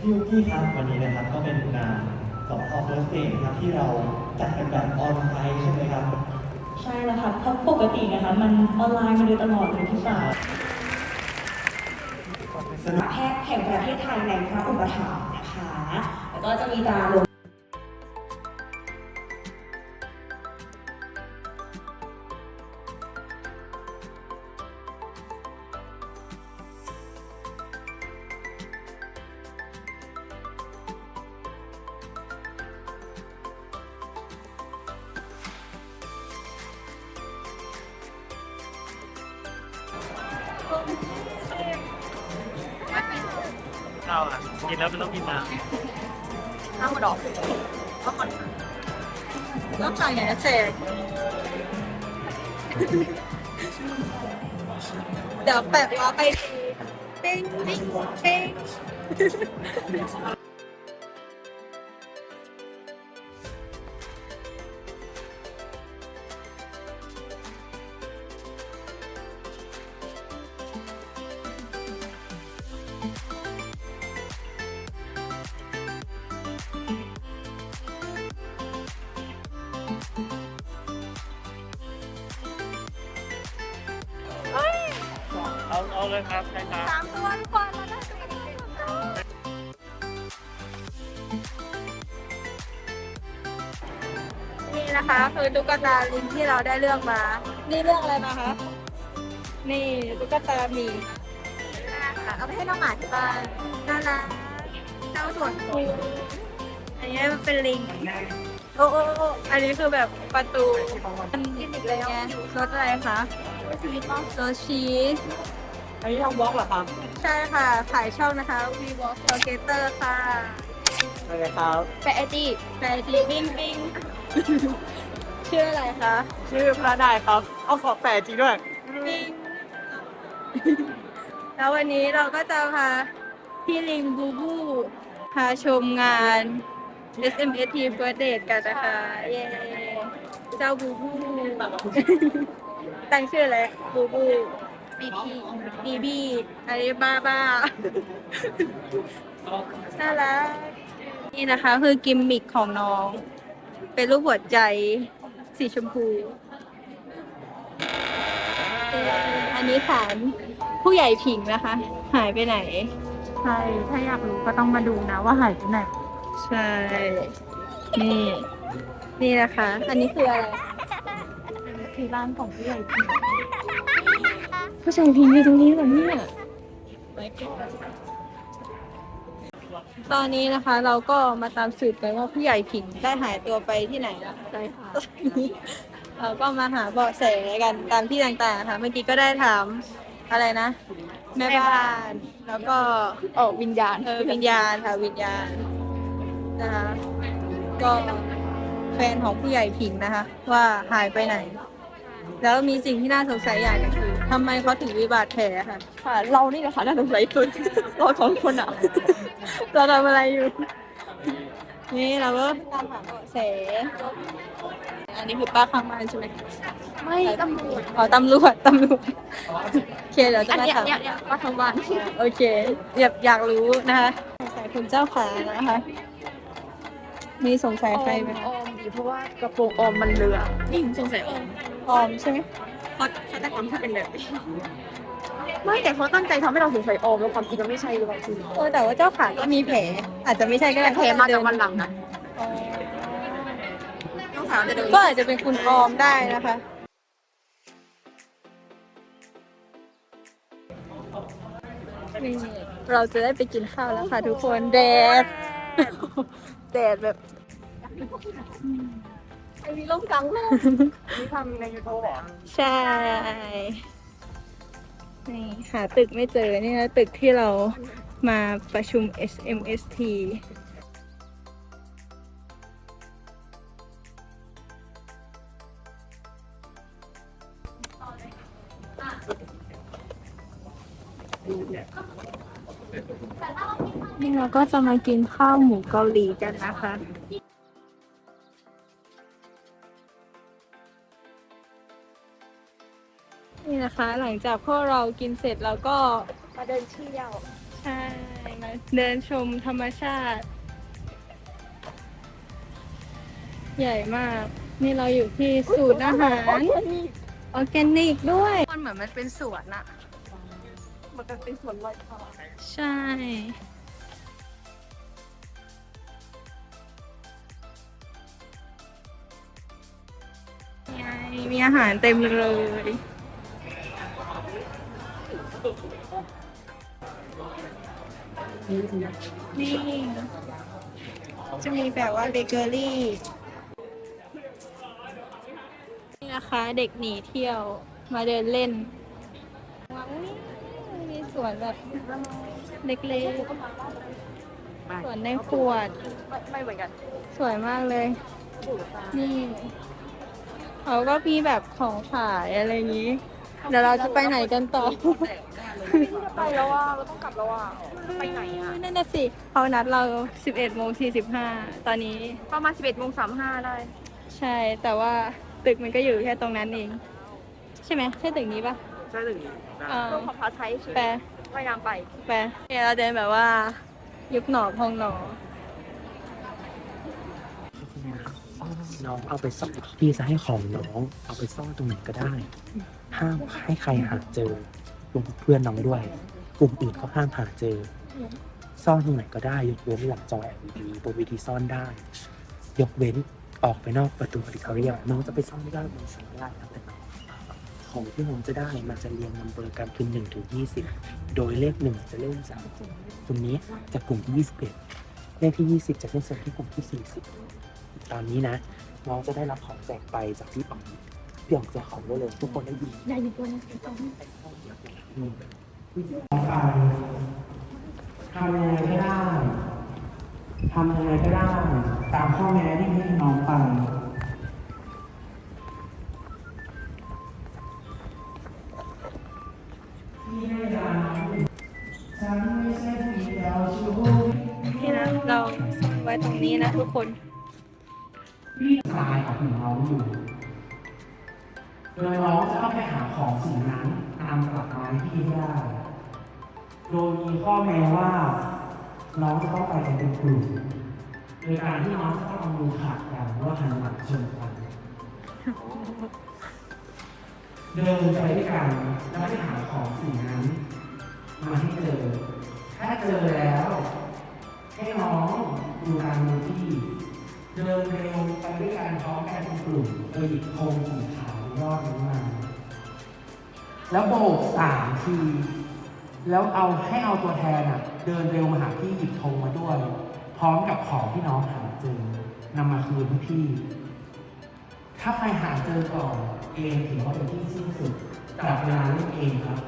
พี่ยุกี้ครับวันนี้นะครับก็เป็นงานสอบพอ First Day นะครับที่เราจัดเป็นแบบออนไลน์ใช่ไหมครับใช่แล้วค่ะเพราะปกตินะคะมันออนไลน์มาโดยตลอดเลยพี่สาวสนุก แพทย์แห่งประเทศไทยในพระอุปถัมภ์นะคะ แล้วก็จะมีตราลง ข้าอะกินแล้วมันต้องกินน้ข้าดอกข้าก่อนต้องสั่งอย่างนี้เสร็จเดี๋ยวแปะว่าไปปิ้งปิ้งปิ้งำ เอาเอาเลยครับใช่ครับสามตัวทุกคนแล้วได้นี่นะคะคือตุ๊กตาลิงที่เราได้เลือกมา นี่เลือกอะไรมาคะนี่ตุ๊กตาหมีค่ะเอาไปให้น้องหมาที่บ้านน่ารักเจ้าส่วนคูอันนี้มันเป็นลิง โอ้โอ้โอ้อันนี้คือแบบประตูมันอีกแล้วรถอะไรคะรถชีสอันนี้ทำบล็อกเหรอครับใช่ค่ะ ขายช่องนะคะ V Walk Together ค่ะอะไรครับแปะไอจีแปะไอจีบิงบิงชื่ออะไรคะชื่อพระได้ครับ เอาขอแปดจริงด้วย บิงแล้ววันนี้เราก็จะพาพี่ลิงบูบูพาชมงาน SMST First Date กันนะคะ เย้เจ้าบูบู ตั้งชื่ออะไรบูบูบีพีบีบีอันนี้บ้าบ้า น่ารัก นี่นะคะคือกิมมิคของน้อง เป็นรูปหัวใจสีชมพูเอ่ออันนี้ฐานผู้ใหญ่ผิงนะคะ หายไปไหน ใช่ ถ้าอยากรู้ก็ต้องมาดูนะว่าหายไปไหน ใช่ นี่ นี่นะคะ อันนี้คืออะไรคือร้านของผู้ใหญ่พิงผู้ชายพิงอยู่ตรงนี้เหรอเนี่ยตอนนี้นะคะเราก็มาตามสืบกันว่าผู้ใหญ่ผิงได้หายตัวไปที่ไหนแล้วใช่ค่ะเราก็มาหาเบาะแสกันตามที่ต่างๆค่ะเมื่อกี้ก็ได้ถามอะไรนะ แม่บ้าน แล้วก็ออกวิญญาณเออวิญญาณค่ะวิญญาณ นะคะ ก็แฟนของผู้ใหญ่ผิงนะคะ ว่าหายไปไหน แล้วมีสิ่งที่น่าสงสัยอย่างหนึงคือทำไมเขาถึงมีบาดแผลค่ะ ค่ะเรานี่แหละค่ะน่าสงสัยสุด เราสองคนอะ เราทำอะไรอยู่ นี่เราก็ตามหาเบาะแส อันนี้คือป้าข้างบ้านใช่ไหมไม่ตำรวจอ๋อตำรวจตำรวจโอเคเดี๋ยวจะอันมาเนี้ยถาม เนี่ยเนี่ยว่าทั้งวัน โอเคอยากอยากรู้นะคะสงสัยคุณเจ้าขานะคะ มีสงสัยใครไหมออมดีเพราะว่ากระโปรงออมมันเรือนี่สงสัยออมออมใช่ไหมเพราะฆาตกรรมถ้าเป็นแบบนี้ไม่แต่เขาตั้งใจทำให้เราสงสัยออมแล้วความจริงมันไม่ใช่หรือเปล่าจริงเออแต่ว่าเจ้าขาก็มีแผล อาจจะไม่ใช่ก็ได้แต่แผลมาจากวันหลังนะอ๋อต้องถามจะเดินก็อาจจะเป็นคุณออมได้นะคะนี่เราจะได้ไปกินข้าวแล้วค่ะทุกคนแดด แดดแบบ ไอ้นี่ล่มกลางโลกนี่ทำในยูทูบเหรอใช่ นี่หาตึกไม่เจอนี่นะตึกที่เรามาประชุม SMST นี่เราก็จะมากินข้าวหมูเกาหลีกันนะคะ ลังจากพวกเรากินเสร็จแล้วก็มาเดินเที่ยวใช่มาเดินชมธรรมชาติ ใหญ่มาก นี่เราอยู่ที่สูตรอาหาร ออร์แกนิกด้วยมันเหมือนมันเป็นสวนอะมันจะเป็นสวนลอยฟ้าใช่ไงมีอาหารเต็มเลย นี่จะมีแบบว่าเบเกอรี่ นี่นะคะเด็กหนีเที่ยวมาเดินเล่นว้าวนี่มีสวนแบบเล็กๆ สวนในขวดไม่ไม่เหมือนกัน สวยมากเลย นี่ เขาก็มีแบบของขายอะไรอย่างนี้ เดี๋ยวเราจะไปไหนกันต่อ ไปแล้วว่าเราต้องกลับแล้วว่าไปไหนอะนั่นน่ะสิเขานัดเรา 11โมง45 ตอนนี้ประมาณ11โมง35 ได้ ใช่ แต่ว่าตึกมันก็อยู่แค่ตรงนั้นเอง ใช่ไหมใช่ตึกนี้ปะใช่ถึงนี้อ่าต้องขอพาไทยคือแปลว่ายน้ำไป แปลเนี่ยเราเดินแบบว่า ยุบหนอพองหนอน้องเอาไปซ่อนพี่จะให้ของน้อง เอาไปซ่อนตรงไหนก็ได้ ห้ามให้ใครหาเจอ รวมเพื่อนน้องด้วย กลุ่มอื่นเขาห้ามหาเจอ ซ่อนตรงไหนก็ได้ยกเว้นหลังจอ LED บนเวทีซ่อนได้ ยกเว้นออกไปนอกประตูออดิทอเรียน้องจะไปซ่อนไม่ได้บนสายได้ครับแต่ของที่น้องจะได้มันจะเรียงนัมเบอร์กันคือหนึ่งถึงยี่สิบโดยเลขหนึ่งจะเริ่มจากคนนี้จากกลุ่มที่ยี่สิบเอ็ดเลขที่ยี่สิบจะเริ่มจากที่กลุ่มที่สี่สิบตอนนี้นะน้องจะได้รับของแจกไปจากพี่อ๋องพี่อ๋องแจกของได้เลย ทุกคนได้ยินใหญ่อยู่ตัวนึง อืมทำยังไงก็ได้ทำยังไงก็ได้ ตามข้อแม้ที่ให้น้องไปที่ให้ดาวฉันไม่ใช่ผีดาวชูนี่นะ เราซ่อนไว้ตรงนี้นะทุกคนทรายของน้องอยู่โดยน้องจะเข้าไปหาของสิ่งนั้น ตามหลักไม้ที่ได้ โดยมีข้อแม้ว่า น้องจะต้องไปกันเป็นกลุ่มโดยการที่น้องจะต้องเอามือขัดกันว่าหันหลังชนกัน เดินไปด้วยกันแล้วไปหาของสิ่งนั้น มาให้เจอ ถ้าเจอแล้ว ให้น้องดูการมือที่เดินเร็วไปด้วยกันพร้อมกันเป็นกลุ่มโดยหยิบธงสีขาวยอดนี้มา แล้วโบกสามที แล้วเอาให้เอาตัวแทนอะเดินเร็วมาหาพี่หยิบธงมาด้วย พร้อมกับของที่น้องหาเจอนำมาคืนพี่ ถ้าใครหาเจอก่อนเองถือว่าเป็นที่สิ้นสุดจับเวลาเล่นเองครับ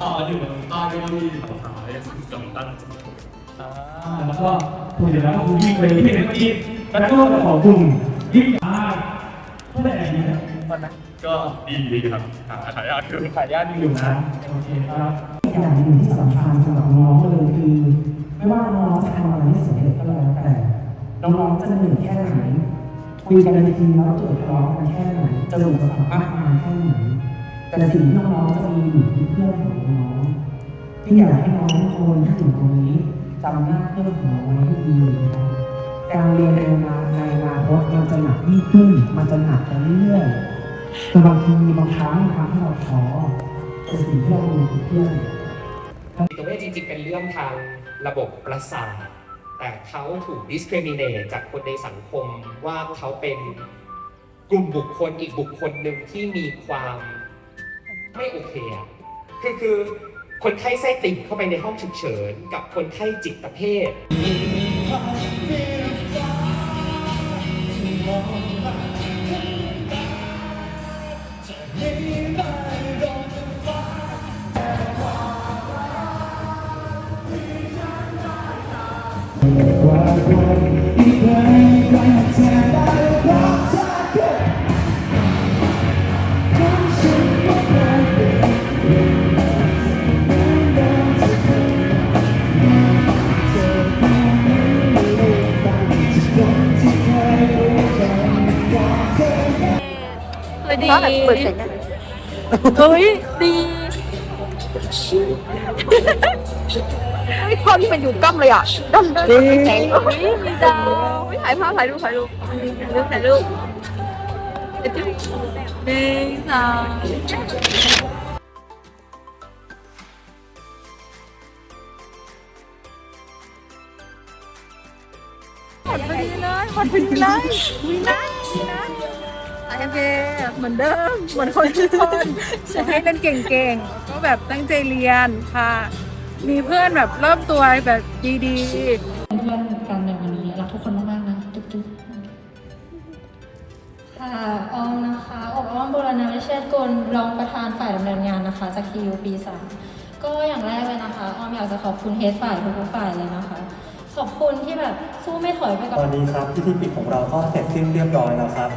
อ๋อดูอ๋อดูดีแล้วก็คุยแล้วก็วิ่งไปที่ไหนก็ยิงแล้วก็ของกลุ่มวิ่งมาเท่าไหร่ดีนะก็ดีดีครับหาขายยากคือขายญาติอยู่นะโอเคครับอย่างหนึ่งที่สำคัญสำหรับน้องเลยคือไม่ว่าน้องจะทำอะไรให้สำเร็จก็แล้วแต่น้องๆจะเหนื่อยแค่ไหนคุยกันในทีมแล้วเกิดทะเลาะกันแค่ไหนจะหลุดสามารถมาแค่ไหน แต่สิ่งที่น้องๆจะมีอยู่ที่เพื่อนของน้องที่อยากให้น้องทุกคนที่อยู่ตรงนี้จำหน้าเพื่อนของน้องไว้ให้ดีนะครับการเรียนในอนาในอนาคตมันจะหนักยิ่งขึ้น มันจะหนักไปเรื่อยๆแต่บางทีบางครั้งมันทำให้เราท้อแต่สิ่งที่เรามีคือเพื่อน จิตเวชจริงๆ เป็นเรื่องทางระบบประสาท แต่เขาถูก discriminate จากคนในสังคมว่าเขาเป็นกลุ่มบุคคลอีกบุคคลหนึ่งที่มีความ ไม่โอเคอะคือคือคนไข้ไส้ติ่งเข้าไปในห้องฉุกเฉิน กับคนไข้จิตเภทว่า เฮ้ยดีเฮ้ยท่อนที่เป็นอยู่กั้มเลยอะดันเดินแข็งเฮ้ยมีดาวเฮ้ยถ่ายภาพถ่ายรูปถ่ายรูปถ่ายรูปถ่ายรูปเดี๋ยวจะหนึ่งสองหมดพอดีเลยหมดพอดีเลยมีนะมีนะ โอเคเหมือนเดิมเหมือนคนทุกคนขอให้เล่นเก่งๆก็แบบตั้งใจเรียนค่ะ มีเพื่อนแบบเริ่มตัวแบบดีๆเพื่อนกันในวันนี้รักทุกคนมากๆนะจุ๊บจุ๊บค่ะออมนะคะอบอ้อมบุรณวิเชษกุลรองประธานฝ่ายดำเนินงานนะคะ จากคิวปีสามก็อย่างแรกเลยนะคะออมอยากจะขอบคุณเฮดฝ่ายทุกๆฝ่ายเลยนะคะขอบคุณที่แบบสู้ไม่ถอยไปกับตอนนี้ครับพิธีปิดของเราก็เสร็จสิ้นเรียบร้อยแล้วครับ